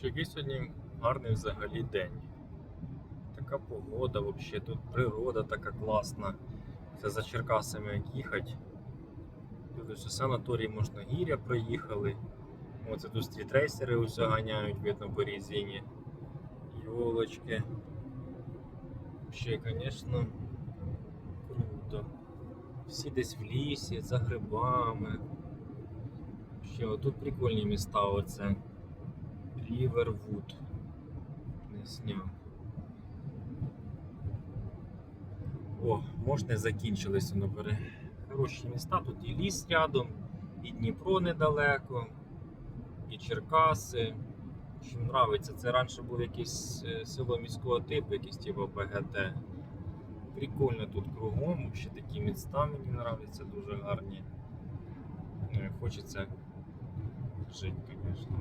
Чи який сьогодні гарний взагалі день. Така погода взагалі, тут природа така класна. Це за Черкасами як їхати. Тут у санаторій Можногір'я проїхали. Оце тут стрітрейсери усе ганяють, видно по резині. Йолочки. Ще, звісно, круто. Всі десь в лісі, за грибами. Ще отут прикольні міста оце. Рівервуд. Не сняв. О, можна закінчилися номери. Хороші міста, тут і ліс рядом, і Дніпро недалеко, і Черкаси. Що нравиться, це раніше було якесь е, село міського типу, якесь типу ПГТ. Прикольно тут кругом, ще такі міста мені нравляться, дуже гарні. Ну хочеться жити, звісно.